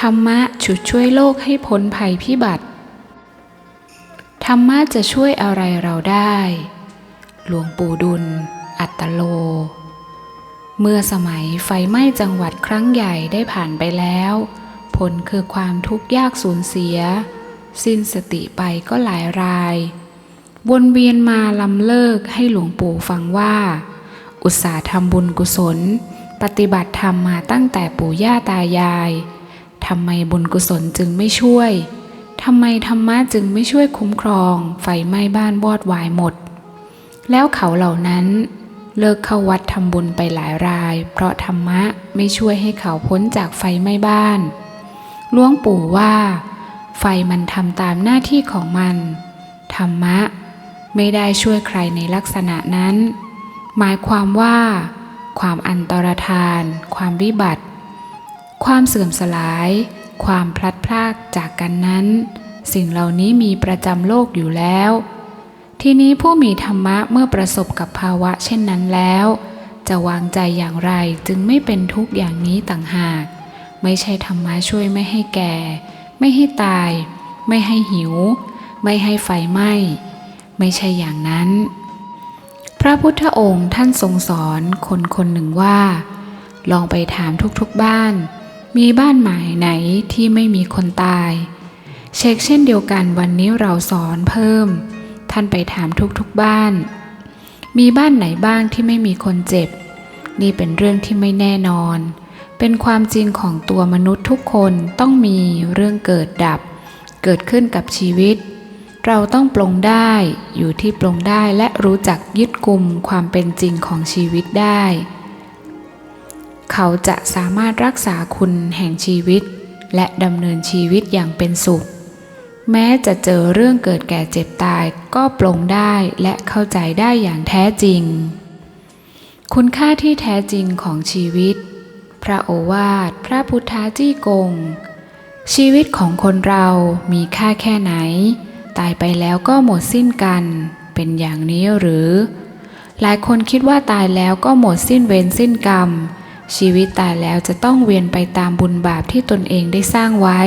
ธรรมะฉุดช่วยโลกให้พ้นภัยพิบัติ ธรรมะจะช่วยอะไรเราได้ หลวงปู่ดุล อัตโล เมื่อสมัยไฟไหม้จังหวัดครั้งใหญ่ได้ผ่านไปแล้ว ผลคือความทุกข์ยากสูญเสีย สิ้นสติไปก็หลายราย วนเวียนมาลำเลิกให้หลวงปู่ฟังว่า อุตสาห์ทำบุญกุศล ปฏิบัติธรรมมาตั้งแต่ปู่ย่าตายาย ทำไมบุญกุศลจึงไม่ช่วย ทำไมธรรมะจึงไม่ช่วยคุ้มครอง ไฟไหม้บ้านวอดวายหมด แล้วเขาเหล่านั้น เลิกเข้าวัดทำบุญไปหลายราย เพราะธรรมะไม่ช่วยให้เขาพ้นจากไฟไหม้บ้านหลวงปู่ว่า ไฟมันทำตามหน้าที่ของมัน ธรรมะ ไม่ได้ช่วยใครในลักษณะนั้น หมายความว่า ความอันตรธาน ความวิบัติ ความเสื่อมสลาย ความพลัดพรากจากกันนั้น สิ่งเหล่านี้มีประจำโลกอยู่แล้ว ทีนี้ผู้มีธรรมะเมื่อประสบกับภาวะเช่นนั้นแล้ว จะวางใจอย่างไรจึงไม่เป็นทุกข์อย่างนี้ต่างหาก ไม่ใช่ธรรมะช่วยไม่ให้แก่ ไม่ให้ตาย ไม่ให้หิว ไม่ให้ไฟไหม้ไม่ใช่อย่างนั้น พระพุทธองค์ท่านทรงสอนคนคนหนึ่งว่า ลองไปถามทุกๆบ้าน มีบ้านใหมายไหนที่ไม่มีคนตาย เช็คเช่นเดียวกันวันนี้เราสอนเพิ่ม ท่านไปถามทุกๆบ้าน มีบ้านไหนบ้างที่ไม่มีคนเจ็บ นี่เป็นเรื่องที่ไม่แน่นอน เป็นความจริงของตัวมนุษย์ทุกคนต้องมีเรื่องเกิดดับ เกิดขึ้นกับชีวิต เราต้องปลงได้อยู่ที่ปลงได้และรู้จักยึดกลุ่มความเป็นจริงของชีวิตได้ เขาจะสามารถรักษาคุณแห่งชีวิต และดำเนินชีวิตอย่างเป็นสุข แม้จะเจอเรื่องเกิดแก่เจ็บตายก็ปลงได้และเข้าใจได้อย่างแท้จริง คุณค่าที่แท้จริงของชีวิต พระโอวาท พระพุทธาจี้กง ชีวิตของคนเรามีค่าแค่ไหน ตายไปแล้วก็หมดสิ้นกัน เป็นอย่างนี้หรือ หลายคนคิดว่าตายแล้วก็หมดสิ้นเวรสิ้นกรรม ชีวิตตายแล้วจะต้องเวียนไปตามบุญบาปที่ตนเองได้สร้างไว้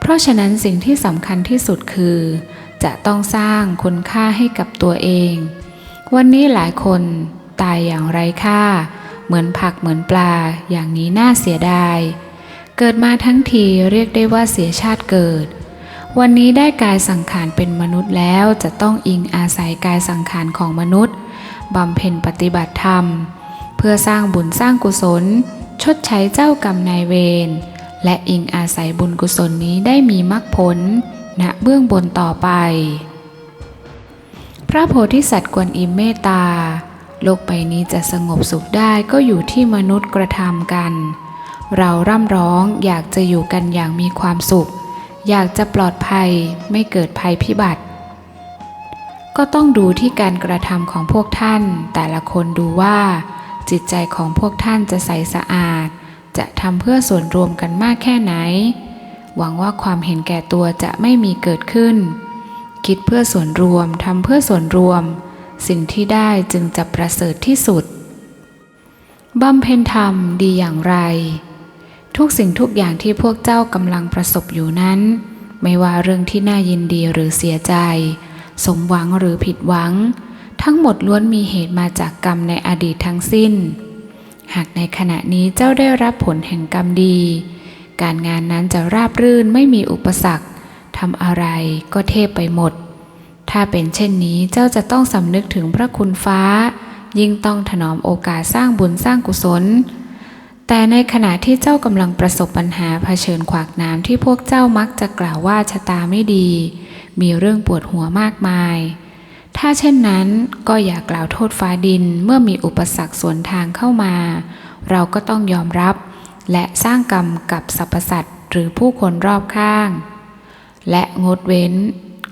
เพราะฉะนั้นสิ่งที่สำคัญที่สุดคือ จะต้องสร้างคุณค่าให้กับตัวเอง วันนี้หลายคนตายอย่างไร้ค่า เหมือนผักเหมือนปลาอย่างนี้น่าเสียดาย เกิดมาทั้งทีเรียกได้ว่าเสียชาติเกิด วันนี้ได้กายสังขารเป็นมนุษย์แล้วจะต้องอิงอาศัยกายสังขารของมนุษย์บำเพ็ญปฏิบัติธรรม เพื่อสร้างบุญสร้างกุศล ชดใช้เจ้ากรรมนายเวร และอิงอาศัยบุญกุศลนี้ได้มีมรรคผลณเบื้องบนต่อไป พระโพธิสัตว์กวนอิมเมตตา โลกใบนี้จะสงบสุขได้ก็อยู่ที่มนุษย์กระทำกัน เราร่ำร้องอยากจะอยู่กันอย่างมีความสุข อยากจะปลอดภัยไม่เกิดภัยพิบัติ ก็ต้องดูที่การกระทำของพวกท่าน แต่ละคนดูว่า จิตใจของพวกท่านจะใสสะอาด จะทำเพื่อส่วนรวมกันมากแค่ไหน หวังว่าความเห็นแก่ตัวจะไม่มีเกิดขึ้น คิดเพื่อส่วนรวมทำเพื่อส่วนรวม สิ่งที่ได้จึงจะประเสริฐที่สุดบำเพ็ญธรรมดีอย่างไร ทุกสิ่งทุกอย่างที่พวกเจ้ากำลังประสบอยู่นั้น ไม่ว่าเรื่องที่น่ายินดีหรือเสียใจ สมหวังหรือผิดหวัง ทั้งหมดล้วนมีเหตุมาจากกรรมในอดีตทั้งสิ้น หากในขณะนี้เจ้าได้รับผลแห่งกรรมดี การงานนั้นจะราบรื่นไม่มีอุปสรรคทำอะไรก็เทพไปหมด ถ้าเป็นเช่นนี้เจ้าจะต้องสำนึกถึงพระคุณฟ้า ยิ่งต้องถนอมโอกาสสร้างบุญสร้างกุศล แต่ในขณะที่เจ้ากำลังประสบปัญหาเผชิญขวากน้ำที่พวกเจ้ามักจะกล่าวว่าชะตาไม่ดี มีเรื่องปวดหัวมากมาย ถ้าเช่นนั้นก็อย่ากล่าวโทษฟ้าดินเมื่อมีอุปสรรคสวนทางเข้ามา เราก็ต้องยอมรับ และสร้างกรรมกับสรรพสัตว์หรือผู้คนรอบข้าง และงดเว้น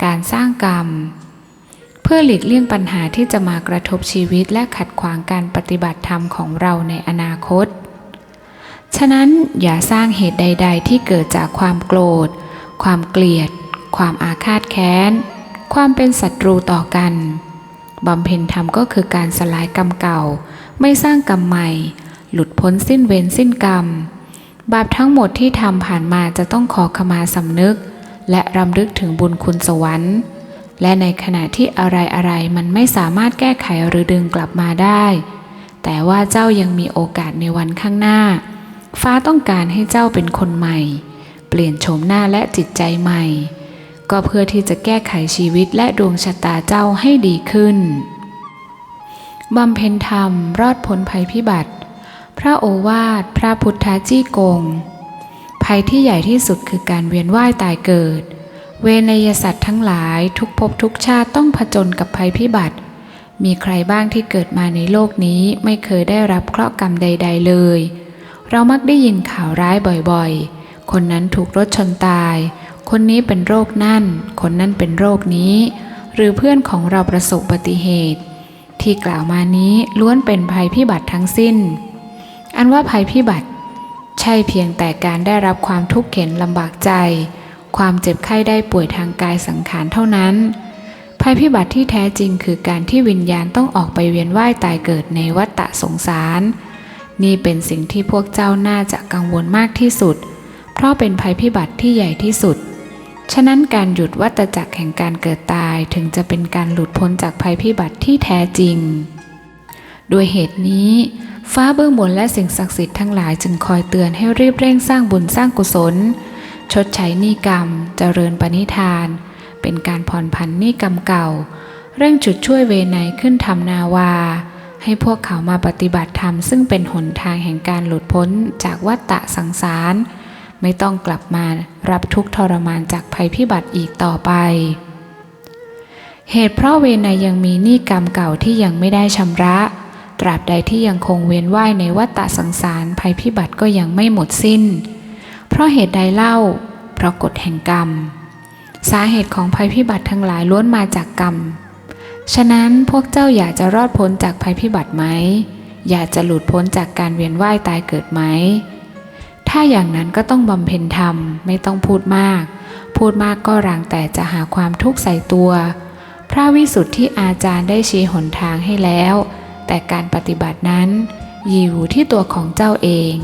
การสร้างกรรม เพื่อหลีกเลี่ยงปัญหาที่จะมากระทบชีวิตและขัดขวางการปฏิบัติธรรมของเราในอนาคต ฉะนั้นอย่าสร้างเหตุใด ๆ ที่เกิดจากความโกรธ ความเกลียด ความอาฆาตแค้น ความเป็นศัตรูต่อกันบำเพ็ญธรรมก็คือการสลายกรรมเก่า ไม่สร้างกรรมใหม่ หลุดพ้นสิ้นเวรสิ้นกรรม บาปทั้งหมดที่ทำผ่านมาจะต้องขอขมาสำนึก และรำลึกถึงบุญคุณสวรรค์ และในขณะที่อะไรๆมันไม่สามารถแก้ไขหรือดึงกลับมาได้ แต่ว่าเจ้ายังมีโอกาสในวันข้างหน้า ฟ้าต้องการให้เจ้าเป็นคนใหม่ เปลี่ยนโฉมหน้าและจิตใจใหม่ ก็เพื่อที่จะแก้ไขชีวิตและดวงชะตาเจ้าให้ดีขึ้น บำเพ็ญธรรมรอดพ้นภัยพิบัติ พระโอวาทพระพุทธจี้กง ภัยที่ใหญ่ที่สุดคือการเวียนว่ายตายเกิด เวนยสัตว์ทั้งหลายทุกภพทุกชาติต้องผจญกับภัยพิบัติ มีใครบ้างที่เกิดมาในโลกนี้ไม่เคยได้รับเคราะห์กรรมใด ๆ เลย เรามักได้ยินข่าวร้ายบ่อยๆ คนนั้นถูกรถชนตาย คนนี้เป็นโรคนั่น คนนั้นเป็นโรคนี้ หรือเพื่อนของเราประสบอุบัติเหตุ ที่กล่าวมานี้ล้วนเป็นภัยพิบัติทั้งสิ้น อันว่าภัยพิบัติ ใช่เพียงแต่การได้รับความทุกข์เข็นลำบากใจ ความเจ็บไข้ได้ป่วยทางกายสังขารเท่านั้น ภัยพิบัติที่แท้จริงคือการที่วิญญาณต้องออกไปเวียนว่ายตายเกิดในวัฏฏะสงสาร นี่เป็นสิ่งที่พวกเจ้าน่าจะกังวลมากที่สุด เพราะเป็นภัยพิบัติที่ใหญ่ที่สุด ฉะนั้นการหยุดวัฏจักรแห่งการเกิดตายถึงจะเป็นการหลุดพ้นจากภัยพิบัติที่แท้จริงด้วยเหตุนี้ ฟ้าเบื้องบนและสิ่งศักดิ์สิทธิ์ทั้งหลายจึงคอยเตือนให้รีบเร่งสร้างบุญสร้างกุศล ชดใช้หนี้กรรม เจริญปณิธาน เป็นการผ่อนผันหนี้กรรมเก่า เร่งจุดช่วยเวไนขึ้นทำนาวา ให้พวกเขามาปฏิบัติธรรมซึ่งเป็นหนทางแห่งการหลุดพ้นจากวัฏฏะสังสาร ไม่ต้องกลับมา รับทุกทรมานจากภัยพิบัติอีกต่อไป เหตุเพราะเวไนยังมีหนี้กรรมเก่าที่ยังไม่ได้ชำระ ตราบใดที่ยังคงเวียนว่ายในวัฏฏะสังสารภัยพิบัติก็ยังไม่หมดสิ้น เพราะเหตุใดเล่า เพราะกฎแห่งกรรม สาเหตุของภัยพิบัติทั้งหลายล้วนมาจากกรรม ฉะนั้นพวกเจ้าอยากจะรอดพ้นจากภัยพิบัติไหม อยากจะหลุดพ้นจากการเวียนว่ายตายเกิดไหม ถ้าอย่างนั้นก็ต้องบำเพ็ญธรรมไม่ต้องพูดมาก พูดมากก็รังแต่จะหาความทุกข์ใส่ตัว พระวิสุทธิอาจารย์ได้ชี้หนทางให้แล้ว แต่การปฏิบัตินั้นอยู่ที่ตัวของเจ้าเอง